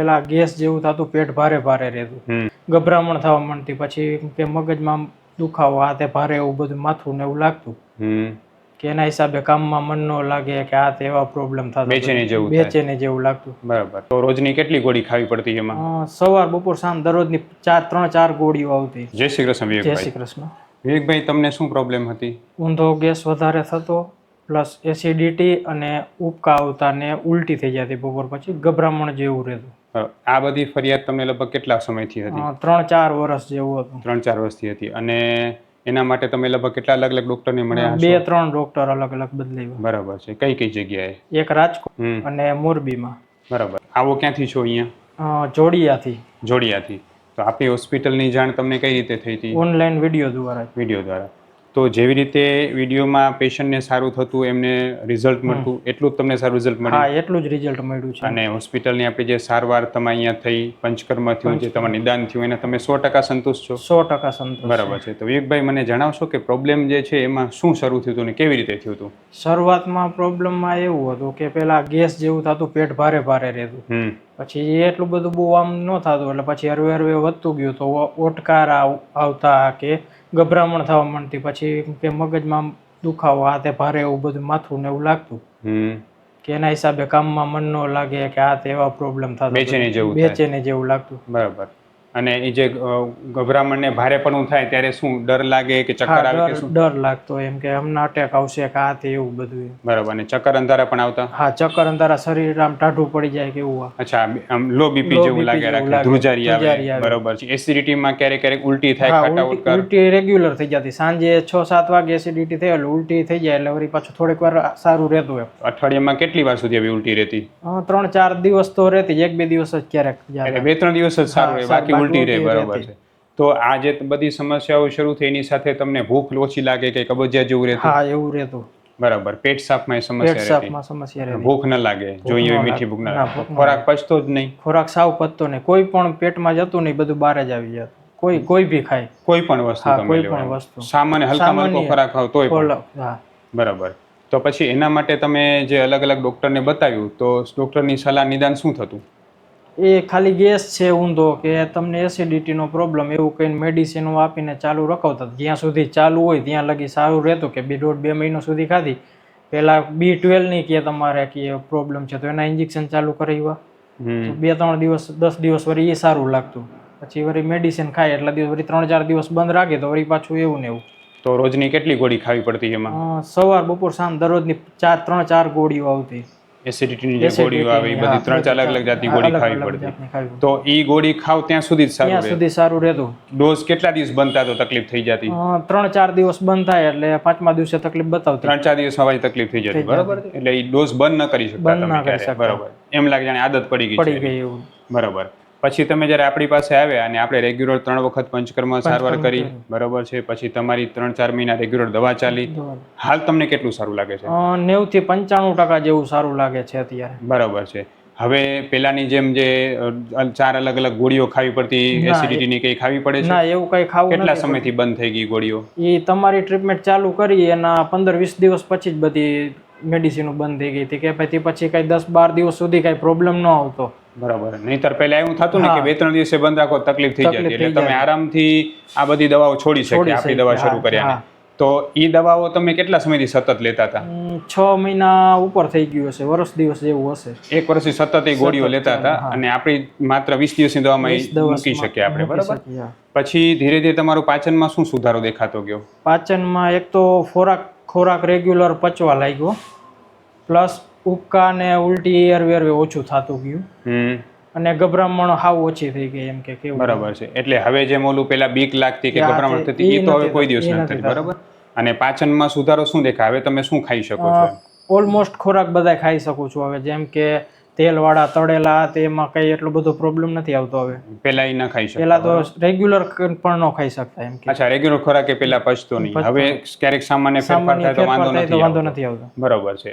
પેલા ગેસ જેવું થતું પેટ ભારે ભારે રહેતું. ગભરામણ થવા માંડતી પછી કે મગજમાં દુખાવો તે ભારે એવું બધું માથું ને એવું લાગતું. કે એના હિસાબે કામમાં મન ન લાગે કે આ એવા પ્રોબ્લેમ થતા બેચેની જેવું બેચેની જેવું લાગતું. બરાબર. તો રોજની કેટલી ગોળી ખાવી પડતી એમાં? સવાર બપોર સાંજ દરરોજની ચાર ત્રણ ચાર ગોળીઓ આવતી. જય શ્રી કૃષ્ણ જય શ્રી કૃષ્ણ. વિવેકભાઈ તમને શું પ્રોબ્લેમ હતી? ઊંધો ગેસ વધારે થતો પ્લસ એસિડિટી અને ઉબકા આવતા ને ઉલટી થઈ જતી બપોર પછી ગભરામણ જેવું રહેતું. આ બધી ફરિયાદ તમને લગભગ કેટલા સમયથી હતી? ત્રણ ચાર વર્ષ જેવું હતું. ત્રણ ચાર વર્ષથી હતી. અને એના માટે તમે લગભગ કેટલા અલગ અલગ ડોક્ટરને મળ્યા બે ત્રણ ડોક્ટર અલગ અલગ બદલાવ્યા બરાબર છે. કઈ કઈ જગ્યાએ? એક રાજકોટ અને મોરબીમાં. બરાબર. આવો ક્યાંથી છો અહીંયા? જોડિયાથી. જોડિયાથી. તો આપણી હોસ્પિટલની જાણ તમને કઈ રીતે થઈ હતી? ઓનલાઈન વીડિયો દ્વારા. વીડિયો દ્વારા. તો જેવી રીતે વિડીયોમાં પેશન્ટને સારું થતું એમને રિઝલ્ટ મળતું એટલું જ તમને સારું રિઝલ્ટ મળ્યું. હા એટલું જ રિઝલ્ટ મળ્યું છે. અને હોસ્પિટલની આપણી જે સારવાર તમે અહીંયા થઈ પંચકર્મ થયું જે તમારું નિદાન થયું એને તમે સો ટકા સંતુષ્ટ છો? સો ટકા સંતુષ્ટ બરાબર છે. તો વિવેકભાઈ મને જણાવશો કે પ્રોબ્લેમ જે છે એમાં શું શરૂ થયું હતું ને કેવી રીતે થયું હતું? શરૂઆતમાં પ્રોબ્લેમમાં એવું હતું કે પેલા ગેસ જેવું થતું પેટ ભારે ભારે રહેતું. પછી એટલું બધું બહુ આમ ન થતું એટલે પછી હરવે હરવે વધતું ગયું. તો ઓટકાર આવ- આવતા કે ગભરામણ થવા માંડતી. પછી કે મગજમાં દુખાવો હાથે ભારે એવું બધું માથું ને એવું લાગતું. કે એના હિસાબે કામમાં મન ન લાગે કે આ તે એવા પ્રોબ્લેમ થતા બેચેની જેવું બેચેની જેવું લાગતું. બરાબર. અને એ જે ગભરામણને ગભરામણ ને ભારેપણું થાય ત્યારે શું ડર લાગે કે ચક્કર આવે કે શું? ડર લાગતો એમ કે હમણાં અટેક આવશે કે આ તે એવું બધું બરાબર અને ચક્કર અંધારા પણ આવતા? હા ચક્કર અંધારા શરીર આમ ટાઢું પડી જાય કે એવું અચ્છા આમ લો બીપી જેવું લાગે રાખે ધ્રુજારી આવે. બરાબર. છે એસિડિટીમાં ક્યારેક ક્યારેક ઉલટી થાય ખાટા ઉલટી ઉલટી રેગ્યુલર થઈ જતી. સાંજે છ સાત વાગે એસિડિટી થઈ એટલે ઉલટી થઈ જાય એટલે વળી પાછું થોડીક વાર સારું રહેતું એમ. અઠવાડિયામાં કેટલી વાર સુધી આવી ઉલટી રહેતી? ત્રણ ચાર દિવસ તો રહેતી એક બે દિવસ જ ક્યારેક એટલે બે ત્રણ દિવસ જ સારું રહે બાકી ઉલટી રહે બરાબર છે. તો આ જે બધી સમસ્યાઓ શરૂ થઈ એની સાથે તમને ભૂખ ઓછી લાગે કે કબજિયાત જેવું રહેતું? હા એવું રહેતું. બરાબર. પેટ સાફમાં સમસ્યા રહેતી. સમસ્યા ભૂખ ન લાગે. જોઈએ મીઠી ભૂખ ના, ખોરાક પચતો જ નહીં. ખોરાક સાવ પતતો નહીં. કોઈ પણ પેટમાં જતું નહીં બધું બહાર જ આવી જતું. કોઈ કોઈ ભી ખાય. કોઈ પણ વસ્તુ તમે કોઈ પણ વસ્તુ. સામાન્ય હલકા મલકો ખોરાક ખાવ તોય પણ. બરાબર. તો પછી એના માટે તમે જે અલગ અલગ ડોક્ટરને બતાવ્યું તો ડોક્ટરની સલાહ નિદાન શું થતું? એ ખાલી ગેસ છે ઊંધો કે તમને એસિડિટીનો પ્રોબ્લેમ એવું કંઈ મેડિસિનો આપીને ચાલુ રખાવતા જ્યાં સુધી ચાલુ હોય ત્યાં લગી સારું રહેતું કે બે દોઢ બે મહિનો સુધી ખાધી. પહેલાં બી ટ્વેલ્વની કે તમારે કે પ્રોબ્લેમ છે તો એના ઇન્જેક્શન ચાલુ કરાવ્યા. બે ત્રણ દિવસ દસ દિવસ વળી એ સારું લાગતું. પછી વળી મેડિસિન ખાય એટલા દિવસ વળી ત્રણ ચાર દિવસ બંધ રાખે તો વળી પાછું એવું ને એવું. તો રોજની કેટલી ગોળી ખાવી પડતી એમાં? સવાર બપોર સાંજ દરરોજની ચાર ત્રણ ચાર ગોળીઓ આવતી. એસિડિટીની જે ગોળીઓ આવે બધી ત્રણ ચાર અલગ અલગ જાતની ગોળી ખાવી પડતી. તો એ ગોળી ખાવ ત્યાં સુધી જ સારું ત્યાં સુધી સારું રહેતું. ડોઝ કેટલા દિવસ બનતા તો તકલીફ થઈ જતી? ત્રણ ચાર દિવસ બંધ થાય એટલે પાંચમા દિવસે તકલીફ બતાવતી. ત્રણ ચાર દિવસમાં પાછી તકલીફ થઈ જતી બરાબર? એટલે એ ડોઝ બંધ ન કરી. શકતા. બરાબર. એમ લાગે જાણે આદત પડી ગઈ પડી ગઈ એવું. બરાબર. પછી તમે જ્યારે આપણી પાસે આવ્યા અને આપણે રેગ્યુલર ત્રણ વખત પંચકર્મ સારવાર કરી બરોબર છે? પછી તમારી ત્રણ ચાર મહિના રેગ્યુલર દવા ચાલી. હાલ તમને કેટલું સારું લાગે છે? નેવું થી પંચાણું ટકા જેવું સારું લાગે છે અત્યારે. બરાબર છે. હવે પેલાની જેમ જે ચાર અલગ અલગ ગોળીઓ ખાવી પડતી ના, એસિડિટીની કઈ ખાવી પડે છે? ના એવું કઈ ખાવું કેટલા સમય સમયથી બંધ થઈ ગઈ ગોળીઓ? એ તમારી ટ્રીટમેન્ટ ચાલુ કરી એના પંદર વીસ દિવસ પછી જ બધી મેડિસિનો બંધ થઈ ગઈ હતી કે પછી પછી કઈ દસ બાર દિવસ સુધી કઈ પ્રોબ્લેમ ન આવતો. બરાબર. નહીતર પહેલા એવું થતું ને કે બે ત્રણ દિવસે બંધ રાખો તકલીફ થઈ જતી. એટલે તમે આરામથી આ બધી દવાઓ છોડી શકે આપણી દવા શરૂ કર્યા તો એ દવાઓ તમે કેટલા સમયથી સતત લેતા હતા? છ મહિના ઉપર થઈ ગયું હશે વર્ષ દિવસ જેવું હશે. એક વર્ષથી સતત એ ગોળીઓ લેતા હતા અને આપણી માત્ર વીસ દિવસની દવામાં મૂકી શકીએ આપણે બરાબર? પછી ધીરે ધીરે તમારું પાચનમાં શું સુધારો દેખાતો ગયો? પાચનમાં એક તો ખોરાક ખોરાક રેગ્યુલર પચવા લાગ્યો. પ્લસ ઉબકા ને ઉલટી એરવેર ઓછું થતું ગયું. અને ગભરામણ હાવ ઓછી થઈ ગઈ એમ કે કેવું. બરાબર છે. એટલે હવે જેમ ઓલું પેલા બીક લાગતી કે ગભરામણ થતી એ તો હવે કોઈ દિવસ નથી થતી. બરાબર? અને પાચનમાં સુધારો શું દેખાય? હવે તમે શું ખાઈ શકો છો? ઓલમોસ્ટ ખોરાક બધા ખાઈ શકું છું હવે. જેમ કે તેલવાળા તળેલા તેમાં કઈ એટલો બધો પ્રોબ્લેમ નથી આવતો હવે. પેલા એ ના ખાઈ શકતા પેલા તો રેગ્યુલર પણ ન ખાઈ શકતા એમ કે. અચ્છા રેગ્યુલર ખોરાક એ પેલા પચતો નહીં. હવે ક્યારેક સામાન્ય ફેરફાર થાય તો વાંધો નથી વાંધો આવતો. નથી આવતો. બરાબર છે.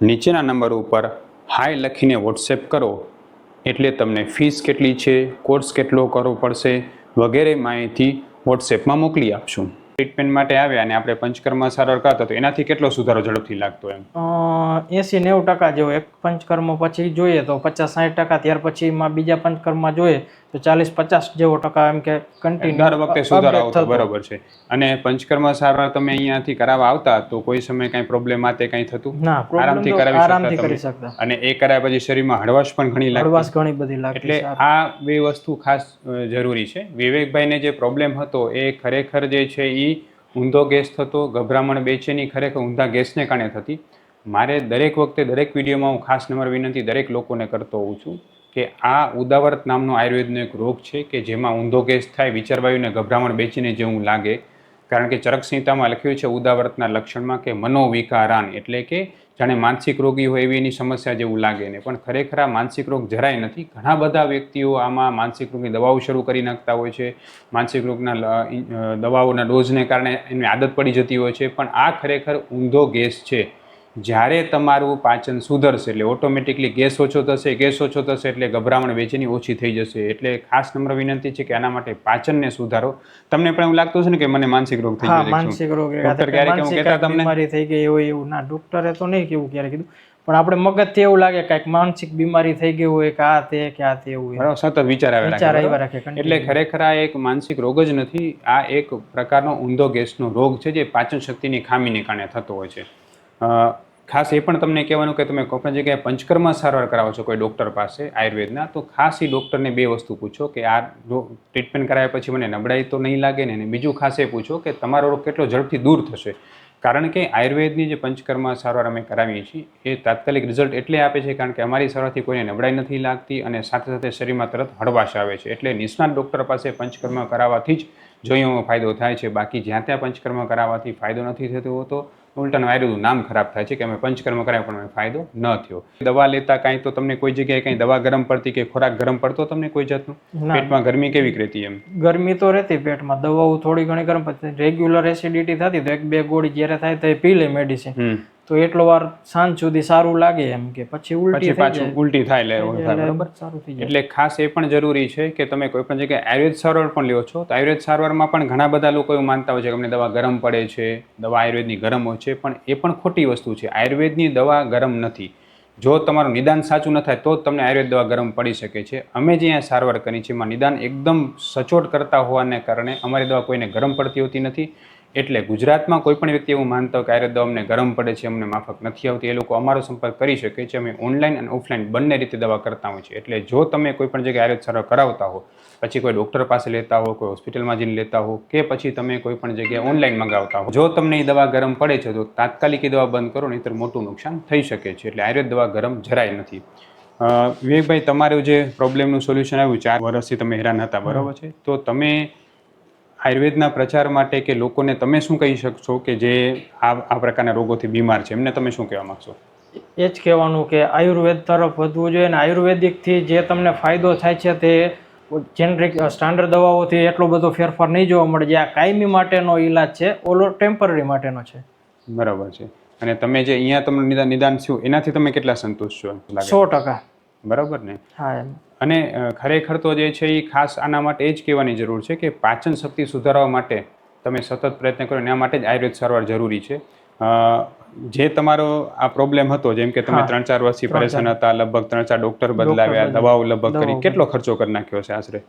નીચેના નંબર ઉપર હાય લખીને વોટ્સએપ કરો. એટલે તમને ફીસ કેટલી છે કોર્સ કેટલો કરવો પડશે વગેરે માહિતી વોટ્સએપમાં મોકલી આપશું. ટ્રીટમેન્ટ માટે આવ્યા અને આપણે પંચકર્મ સારવાર કરતા તો એનાથી કેટલો સુધારો ઝડપથી લાગતો એમ? એંસી નેવું ટકા જેવો એક પંચકર્મ પછી જોઈએ તો પચાસ સાઠ ટકા ત્યાર પછીમાં બીજા પંચકર્મમાં જોઈએ તો ચાલીસ પચાસ જેવો ટકા એમ કે કન્ટિન્યુ દર વખતે સુધારો આવતો બરોબર છે. અને પંચકર્મ સારવાર તમે અહીંયાથી કરાવવા આવતા તો કોઈ સમય કાંઈ પ્રોબ્લેમ આ તે કાંઈ થતું? ના આરામથી કરાવી આરામથી કરી શકતા. અને એ કરાયા પછી શરીરમાં હળવાશ પણ ઘણી લાગે હળવાશ ઘણી બધી લાગે એટલે આ બે વસ્તુ ખાસ જરૂરી છે. વિવેકભાઈને જે પ્રોબ્લેમ હતો એ ખરેખર જે છે એ ઊંધો ગેસ થતો ગભરામણ બેચેની ખરેખર ઊંધા ગેસને કારણે થતી. મારે દરેક વખતે દરેક વિડીયોમાં હું ખાસ નંબર વિનંતી દરેક લોકોને કરતો હોઉં છું. કે આ ઉદાવરત નામનો આયુર્વેદનો એક રોગ છે કે જેમાં ઊંધો ગેસ થાય, વિચારવાયુને ગભરામણ બેચીને જેવું લાગે. કારણ કે ચરકસંહિતામાં લખ્યું છે ઉદાવરતના લક્ષણમાં કે મનોવિકારાન એટલે કે જાણે માનસિક રોગી હોય એવી એની સમસ્યા જેવું લાગે ને. પણ ખરેખર આ માનસિક રોગ જરાય નથી. ઘણા બધા વ્યક્તિઓ આમાં માનસિક રોગની દવાઓ શરૂ કરી નાખતા હોય છે. માનસિક રોગના દવાઓના ડોઝને કારણે એની આદત પડી જતી હોય છે. પણ આ ખરેખર ઊંધો ગેસ છે. જ્યારે તમારું પાચન સુધરશે એટલે ઓટોમેટિકલી ગેસ ઓછો થશે ગેસ ઓછો થશે એટલે ગભરામણ વેચેની ઓછી થઈ જશે. એટલે ખાસ નમ્ર વિનંતી છે કે આના માટે પાચનને સુધારો. તમને પણ એવું લાગતું છે ને કે મને માનસિક રોગ થઈ ગયો માનસિક રોગ ડૉક્ટર ક્યારેક કહેતા તમને? બીમારી થઈ ગઈ એવું એવું ના ડોક્ટરે તો નહીં કેવું ક્યારે કીધું. પણ આપણે મગજથી એવું લાગે કાંઈક માનસિક બીમારી થઈ ગઈ હોય કે આ તે કે આ તે એવું બરાબર સતત વિચાર આવે વિચાર આવ્યા રાખે એટલે ખરેખર આ એક માનસિક રોગ જ નથી આ એક પ્રકારનો ઊંધો ગેસનો રોગ છે જે પાચન શક્તિની ખામીને કારણે થતો હોય છે. ખાસ એ પણ તમને કહેવાનું કે તમે કોઈ પણ જગ્યાએ પંચકર્મા સારવાર કરાવો છો કોઈ ડૉક્ટર પાસે આયુર્વેદના, તો ખાસ એ ડૉક્ટરને બે વસ્તુ પૂછો કે આ ટ્રીટમેન્ટ કરાવ્યા પછી મને નબળાઈ તો નહીં લાગે ને અને બીજું ખાસ એ પૂછો કે તમારો રોગ કેટલો ઝડપથી દૂર થશે. કારણ કે આયુર્વેદની જે પંચકર્મા સારવાર અમે કરાવીએ છીએ, એ તાત્કાલિક રિઝલ્ટ એટલે આપે છે કારણ કે અમારી સારવારથી કોઈને નબળાઈ નથી લાગતી અને સાથે સાથે શરીરમાં તરત હળવાશ આવે છે. એટલે નિષ્ણાત ડૉક્ટર પાસે પંચકર્મ કરાવવાથી જ જોઈઓમાં ફાયદો થાય છે. બાકી જ્યાં ત્યાં પંચકર્મ કરાવવાથી ફાયદો નથી થતો હોતો ઉલટાનું આયુર્વેદનું નામ ખરાબ થાય છે કે અમે પંચકર્મ કરાય પણ અમે ફાયદો ન થયો. દવા લેતા કાંઈ તો તમને કોઈ જગ્યાએ કાંઈ દવા ગરમ પડતી કે ખોરાક ગરમ પડતો તમને કોઈ જાતનું? પેટમાં ગરમી કેવી રહેતી એમ? ગરમી તો રહેતી પેટમાં. દવાઓ થોડી ઘણી ગરમ પડતી. રેગ્યુલર એસિડિટી થતી તો એક બે ગોળી જ્યારે થાય તો એ પી લે મેડિસિન તો એટલો વાર સાંજ સુધી સારું લાગે એમ કે પછી ઉલટી પાછું ઉલટી થાય બરાબર? સારું થઈ જાય. એટલે ખાસ એ પણ જરૂરી છે કે તમે કોઈ પણ જગ્યાએ આયુર્વેદ સારવાર પણ લ્યો છો. તો આયુર્વેદ સારવારમાં પણ ઘણા બધા લોકો એવું માનતા હોય છે કે અમને દવા ગરમ પડે છે દવા આયુર્વેદની ગરમ હોય છે પણ એ પણ ખોટી વસ્તુ છે. આયુર્વેદની દવા ગરમ નથી. જો તમારું નિદાન સાચું ન થાય તો જ તમને આયુર્વેદ દવા ગરમ પડી શકે છે. અમે જે અહીંયા સારવાર કરી છે એમાં નિદાન એકદમ સચોટ કરતા હોવાને કારણે અમારી દવા કોઈને ગરમ પડતી હોતી નથી. એટલે ગુજરાતમાં કોઈ પણ વ્યક્તિ એવું માનતા હોય કે દવા અમને ગરમ પડે છે, અમને માફક નથી આવતી, એ લોકો અમારો સંપર્ક કરી શકે છે. અમે ઓનલાઈન અને ઓફલાઈન બંને રીતે દવા કરતા હોય છે એટલે જો તમે કોઈ પણ જગ્યાએ આયુર્વેદ સારવાર કરાવતા હો, પછી કોઈ ડૉક્ટર પાસે લેતા હો, કોઈ હોસ્પિટલમાં જઈને લેતા હો કે પછી તમે કોઈ પણ જગ્યાએ ઓનલાઈન મંગાવતા હો, જો તમને એ દવા ગરમ પડે છે, તો તાત્કાલિક એ દવા બંધ કરો, નહીંતર મોટું નુકસાન થઈ શકે છે. એટલે આયુર્વેદ દવા ગરમ જરાય નથી. વિવેકભાઈ, તમારું જે પ્રોબ્લેમનું સોલ્યુશન આવ્યું, ચાર વર્ષથી તમે હેરાન હતા, બરાબર છે? તો તમે આયુર્વેદના પ્રચાર માટે કે લોકોને તમે શું કહી શકશો કે જે આ આ પ્રકારના રોગોથી બીમાર છે? એમને તમે શું કહેવા માંગશો? એ જ કહેવાનું કે આયુર્વેદ તરફ વધવું જોઈએ અને આયુર્વેદિકથી જે તમને ફાયદો થાય છે તે જેનરિક સ્ટાન્ડર્ડ દવાઓથી એટલો બધો ફેરફાર નહીં જોવા મળે જે આ કાયમી માટેનો ઈલાજ છે ઓલો ટેમ્પરરી માટેનો છે. બરાબર છે. અને તમે જે અહીંયા તમને નિદાન નિદાન થયું એનાથી તમે કેટલા સંતુષ્ટ છો? સો ટકા. બરાબર ને? હા એમ. અને ખરેખર તો જે છે એ ખાસ આના માટે એ જ કહેવાની જરૂર છે કે પાચન શક્તિ સુધારવા માટે તમે સતત પ્રયત્ન કરો એના માટે જ આયુર્વેદ સારવાર જરૂરી છે. જે તમારો આ પ્રોબ્લેમ હતો જેમ કે તમે ત્રણ ચાર વર્ષથી પરેશાન હતા લગભગ ત્રણ ચાર ડોક્ટર બદલાવ્યા દવાઓ લગભગ કરી. કેટલો ખર્ચો કરી નાખ્યો છે આશરે?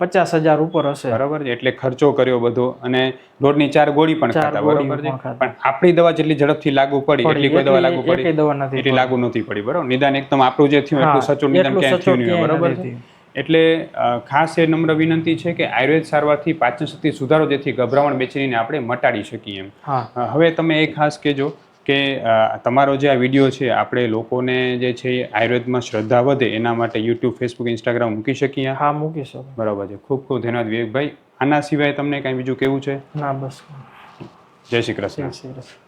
પચાસ હજાર ઉપર હશે. બરાબર છે એટલે ખર્ચો કર્યો બધો અને રોડની ચાર ગોળી પણ ખાતા બરાબર છે? પણ આપણી દવા જેટલી ઝડપથી લાગુ પડી એટલી કોઈ દવા લાગુ પડી. દવા નથી એટલી લાગુ નથી પડી બરાબર? નિદાન એકદમ આપણું જે થયું એટલું સચોટ નિદાન ક્યાંય થયું નહીં બરાબર છે? એટલે ખાસ એ નમ્ર વિનંતી છે કે આયુર્વેદ સારવારથી પાચન શક્તિ સુધારો જેથી ગભરામણ બેચીને આપણે મટાડી શકીએ એમ. હવે તમે એ ખાસ કહેજો કે તમારો જે આ વીડિયો છે આપણે લોકોને જે છે આયુર્વેદમાં શ્રદ્ધા વધે એના માટે યુટ્યુબ ફેસબુક ઇન્સ્ટાગ્રામ મૂકી શકીએ? હા મૂકી શકો. બરાબર છે. ખૂબ ખૂબ ધન્યવાદ વિવેકભાઈ. આના સિવાય તમને કાંઈ બીજું કેવું છે? ના બસ. જય શ્રી કૃષ્ણ. શ્રી શ્રી